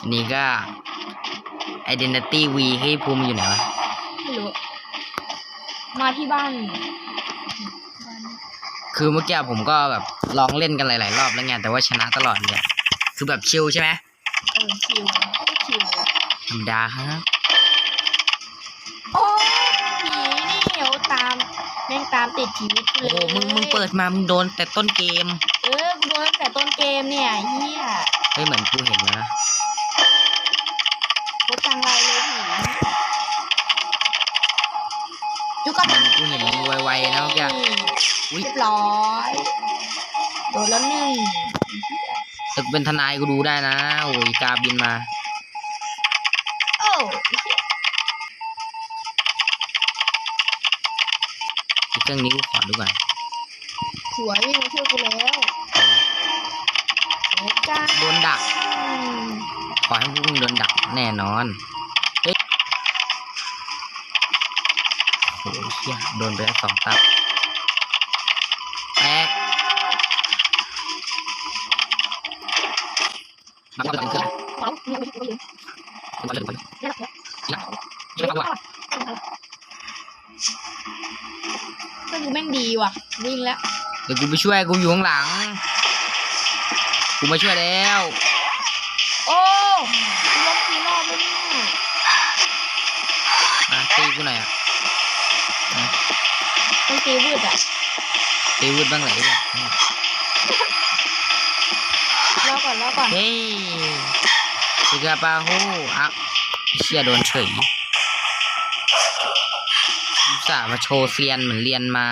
อันนี้ก็ identity V ให้ภูมิอยู่ไหนวะ ไม่รู้ มาที่บ้านบ้านคือเมื่อกี้ผมก็แบบลองเล่นกันหลาย ๆ รอบแล้วไงแต่ว่าชนะตลอดเลยอะคือแบบชิลใช่ไหมเออคิวคิวธรรมดาครับโอ้ผีนี่เดี๋ยวตามแม่งตามติดชีวิตกูโอ้เลยโหมึงมึงเปิดมามึงโดนแต่ต้นเกมเออกูโดนตั้งแต่ต้นเกมเนี่ยเฮียเฮ้ยเหมือนกูเห็นนะ มือนกูเห็นมึงไวๆนะเมื่อกี้อุ๊ยเรียบร้อยโดนแล้วหนึ่งแต่กูเป็นทนายกูดูได้นะโอ้ยกาบินมาโอ้อีกเครื่องนี้กูขอดูก่อนสวยวิ่งมาช่วยกูแล้วโอ้จ้าโดนดักอืมขอให้พวกมึงโดนดักแน่นอน เชี่ยโดนไปแล้วสองตับแป๊กมาเข้าไปเป็นเครื่องมึงไปช่วยกูมาเลยมาเลยได้หรอละช่วยเขาว่ะก็ดูแม่งดีว่ะ วิ่งแล้ว เดี๋ยวกูไปช่วยกูอยู่ข้างหลัง กูมาช่วยแล้ว ต้องตีวืดอะตีวุดบ้างไหนเนี่ยรอก่อนรอก่อน เฮ้ยสิกาปาโฮอะเชี่ยโดนเฉยอุตส่าห์มาโชว์เซียนเหมือนเรียนมา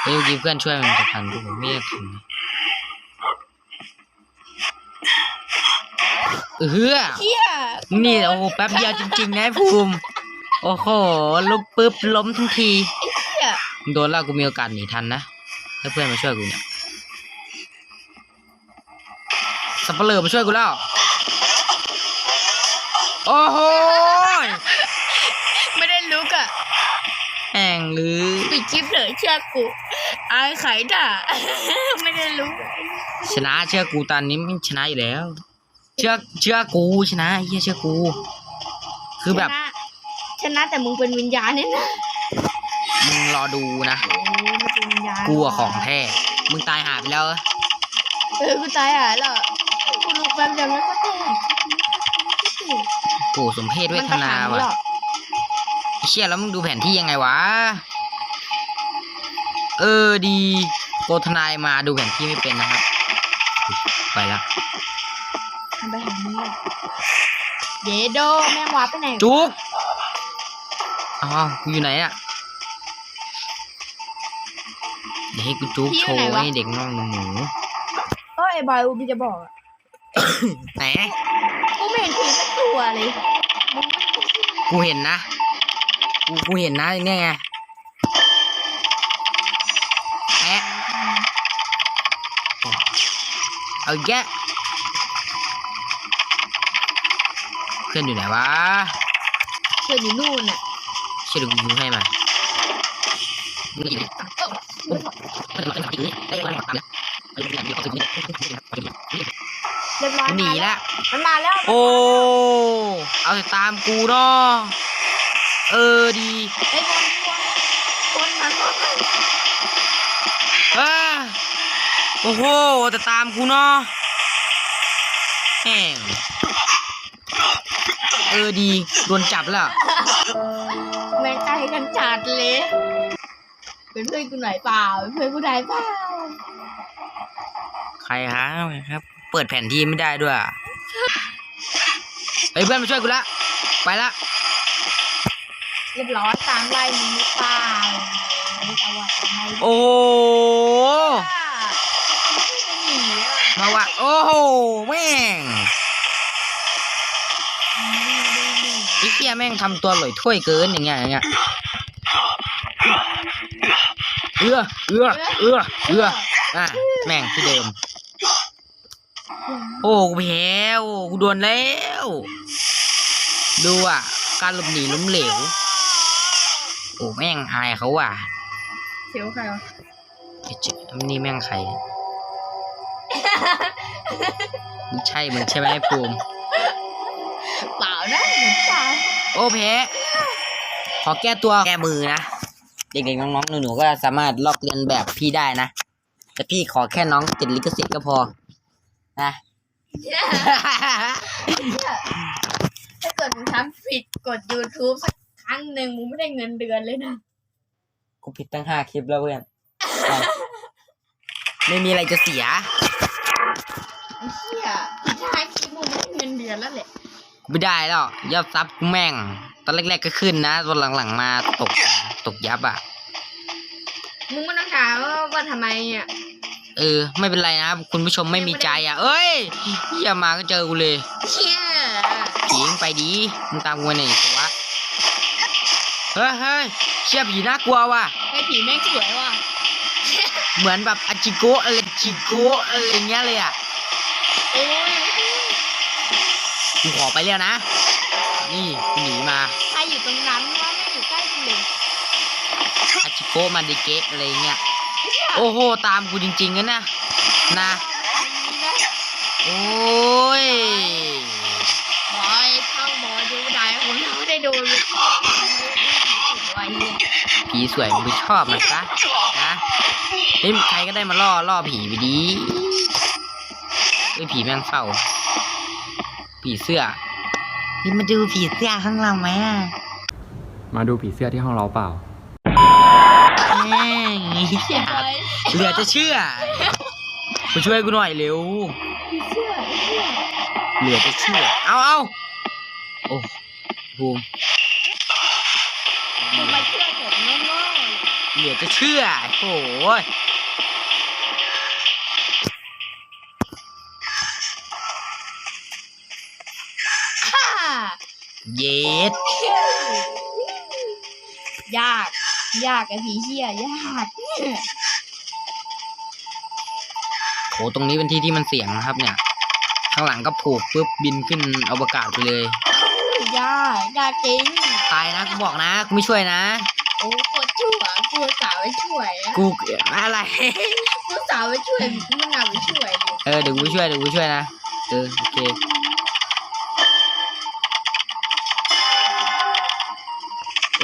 เฮ้ยเมื่อกี้เพื่อนช่วยมันจะทันกูผมไม่ได้ทันนะเออเฮ้อเฮียนี่โอ้โหแป๊บเดียวจริงๆนะไอ้ภูมิ โอ้โหลุกปุ๊บล้มทันทีเฮียมึงโดนแล้วกูมีโอกาสหนีทันนะถ้าเพื่อนมาช่วยกูเนี่ยสับเปลือมาช่วยกูแล้ว โอ้โหไม่ได้ลุกอะแม่งหรือปิดคลิปเลยเชื่อกูอายไข่ด่าไม่ได้ลุกชนะเชื่อกูตอนนี้ไม่ชนะอยู่แล้ว เชื่อเชื่อกูชนะเฮียเชื่อกู คือแบบ ชนะชนะแต่มึงเป็นวิญญาณเนี่ยนะมึงรอดูนะโอ้มันเป็นวิญญาณกูอะของแท้มึงตายหาไปแล้วเหรอเออกูตายหายแล้วกูลุกแป๊บเดียวแล้วก็แตกโอ้สมเพศเวทนามัว่ะไปหรอกไอ้เชี่ยแล้วมึงดูแผนที่ยังไงวะ เออดีโกทนายมาดูแผนที่ไม่เป็นนะครับ ไปละมันไปหามึงหรอกเดโดแม่งวาร์ปไปไหนจุก อ้าวกูอยู่ไหนอะเดี๋ยวให้กูจุกโชว์ให้เด็กน้องหนูเออไอ้บอยอูพี่จะบอกอะๆไหนกูไม่เห็นผีสักตัวเลยมึงไม่กูเห็นนะ กูกูเห็นนะเนี่ยไงแอะเอาอีกแกะเพื่อนอยู่ไหนวะเชื่ออยู่นู่นน่ะ เชื่อดูกูให้มานี่เออเรียบร้อยหนีมาแล้ละวมันมาแล้ว โอ้ เอาแต่ตามกูเนาะเออดีไอ้บอลบอลบอลมาเออโอ้โหแต่ตามกูเนาะแม่งเออดีโดนจับแล้วแม่งใกล้กันจัดเลย เป็นเพื่อนกูหน่อยเปล่าเป็นเพื่อนกูหน่อยเปล่าใครฮะครับ เปิดแผนที่ไม่ได้ด้วยอะเฮ้ยเพื่อนมาช่วยกูละ ไปละ เรียบร้อยตามไล่มึงหรือเปล่าไม่เอาอะทำไมโอ้โหไม่หนีอะมาว่ะโอ้โหแม่ง แม่งทำตัวหลอยถ้วยเกินอย่างเงี้ยอย่างเงี้ยเอื้อเอื้อเอื้อเอื้ออะแม่งที่เดิม โอ้กูแพ้โอ้กูโดนแล้ว ดูอะ การหลบหนีล้มเหลว โอ้แม่งอายเขาว่ะเสียวใครวะไอ้เจ๊นี่แม่งใครไม่ใช่เหมือนใช่ไหมภูมิ โอ้เพขอแก้ตัวแก้มือนะ เด็กๆน้องๆหนูๆก็สามารถลอกเลียนแบบพี่ได้นะ แต่พี่ขอแค่น้องติดลิขสิทธิ์ก็พอ นะเนี่ยเนี่ยถ้าเกิดมึงทำผิดกด YouTube สักครั้งหนึ่งมึงไม่ได้เงินเดือนเลยนะ กูผิดตั้งห้าคลิปแล้วเพื่อนไปไม่มีอะไรจะเสีย ไอ้เหี้ยถ้าคลิปมึงไม่ได้เงินเดือนแล้วแหละกู ไม่ได้แล้วยอดซับกูแม่ง ตอนแรกๆก็ขึ้นนะตอนหลังๆมาตกตกยับอะ มึงไม่ต้องถามว่าว่าทำไมอะ เออ ไม่เป็นไรนะคุณผู้ชมไม่มีใจอะ เอ้ยเฮียมาก็เจอกูเลยเชี่ยผีมึงไปดีมึงตามกูมาหน่อยสิวะเฮ้ยเฮ้ยเชี่ยผีน่ากลัวว่ะไอ้ผีแม่งสวยว่ะ เหมือนแบบอาจิโกะอะไรจิโกะอะไรอย่างเงี้ยเลยอะโอ้ย กูขอไปแล้วนะ นี่กูหนีมาใครอยู่ตรงนั้นว่าไม่อยู่ใกล้กูเลยอาจิโกะมาดิเกะอะไรเงี้ย โอ้โห ตามกูจริงๆนะนะ นะ โอ้ยบอยเข้าบอยดูได้คนเราได้โดนเลยสวยเนี่ยผีสวยมึงไปชอบมันซะนะเฮ้ยใครก็ได้มาล่อล่อผีไปดีเฮ้ยผีแม่งเฝ้า ผีเสื้อนี่มาดูผีเสื้อข้างเราไหมอะมาดูผีเสื้อที่ห้องเราเปล่า แม่งเหี้ยเหลือจะเชื่อมาช่วยกูหน่อยเร็วเชื่อเชื่อเหลือจะเชื่อ เอาเอาโอ้ภูมิมึงมาเชื่อผมโง่เหลือจะเชื่อโอ้ย เย็ดยาก ยากไอ้ผีเหี้ยยากโหตรงนี้เป็นที่ที่มันเสี่ยงนะครับ เนี่ย ข้างหลังก็ผูกปุ๊บบินขึ้นอวกาศไปเลย ยากยากจริงตายนะกูบอกนะกูไม่ช่วยนะ โอ้โคตรชั่วกูสาวไปช่วยอะกูอะไร กูสาวไปช่วยกูไม่น่าไปช่วยเลยเออเดี๋ยวกูช่วยเดี๋ยวกูช่วยนะเออโอเค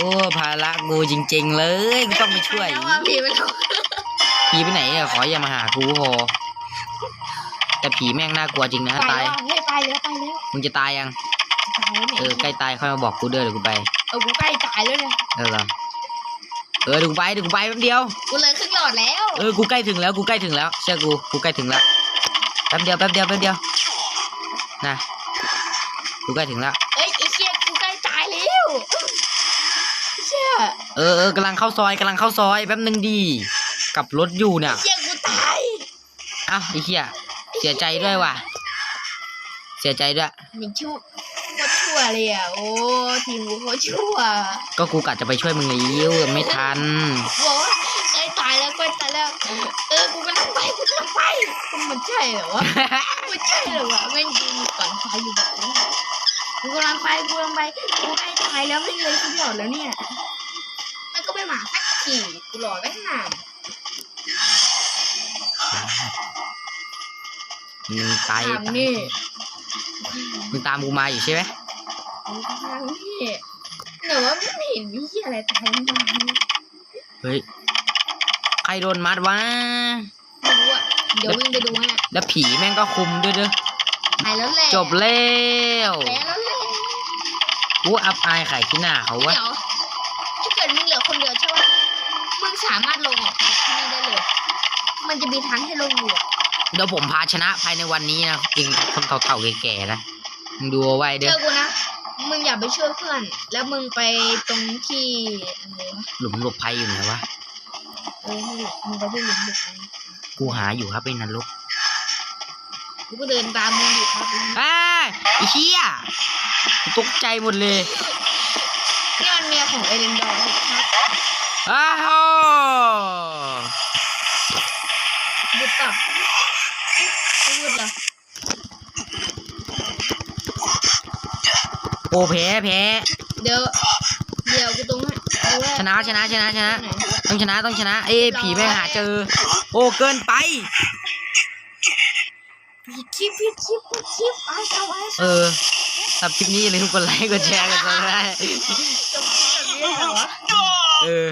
อ้ภาระกูจริง ๆ เลยกูต้องไปช่วยแล้วว่าผีมันผีไปไหนอะขออย่ามาหากูพอแต่ผีแม่งน่ากลัวจริงนะไปตายแล้วเฮ้ยไปแล้วไปแล้วมึงจะตายยังตายแล้วเอเนี่ยอใกล้ตายค่อยมาบอกกูเด้อเดี๋ยวกูไปเออกูใกล้ตายแล้วเนี่ยเออเหรอเออเดี๋ยวกูไปเดี๋ยวกูไปแป๊บเดียว กูเลยครึ่งหลอดแล้วเออ กูใกล้ถึงแล้ว กูใกล้ถึงแล้ว เชื่อกู กูใกล้ถึงแล้ว แป๊บเดียว แป๊บเดียว แป๊บเดียว นะ กูใกล้ถึงแล้ว เอ้ยไอ้เชี่ยกูใกล้ตายแล้วเชี่ย เออเออกำลังเข้าซอยกำลังเข้าซอยแป๊บนึงดีกลับรถอยู่เนี่ยเชี่ยกูตายอ้าวไอ้เหี้ยเสียใจด้วยว่ะ เสียใจด้วยมีชั่วโคตรชั่วเลยอะโอ้ทีมกูโคตรชั่วก็กูกะจะไปช่วยมึงเลยยิ้วไม่ทันบอกว่าใกล้ตายแล้วใกล้ตายแล้ว เออกูกำลังไปกูกำลังไปมันใช่เหรอวะมันใช่เหรอวะแม่งยิงก่อนไฟอยู่แบบนั้นกูกำลังไปกูกำลังไปกูใกล้ตายแล้วไม่เลยกูหลอดแล้วเนี่ยมันก็ ไม่มาสักทีกูหลอดไว้นานมึงตายทางนี่มึงตามกูมาอยู่ใช่ไหมทางนี่หนูว่าไม่เห็นมีที่อะไรตายมันมาเฮ้ยใครโดนมัดวะไม่รู้อะเดี๋ยววิ่งไปดูให้แล้วผีแม่งก็คุมด้วยเด้อตายแล้วแหละจบแล้วแล้วแหละกูอับอายไข่ที่หน้าเขาวะเดี๋ยว มันจะมีทางให้ลงอยู่อะเดี๋ยวผมพาชนะภายในวันนี้นะจริงคนเฒ่าๆแก่ๆนะมึงดูเอาไว้เด้เชื่ออกูนะ มึงอย่าไปช่วยเพื่อน แล้วมึงไปตรงที่อะไรวะหลุมหลบภัยอยู่ไหนวะเออนี่แหละมึงไปที่หลุมหลุมนั้นกูหาอยู่ครับไอ้นรกกูก็เดินตามมึงอยู่ครับอ้าไอ้เหี้ยกูตกใจหมดเลยนี่มันเมียของเอเลนดอร์ครับอ้าว โอ้แพ้แพ้เดี๋ยว เดี๋ยวกูตรงให้ดูว่าชนะชนะชนะชนะไหนต้องชนะต้องชนะ เอ้ยผีไม่หาเจอ โอ้เกินไป พีเคชิปผิดชิปผิดชิปไอ้เอาไว้เออสำหรับคลิปนี้อย่าลืมกดไลค์กดแชร์กันด้วยนะจบแบบนี้เหรอวะเออ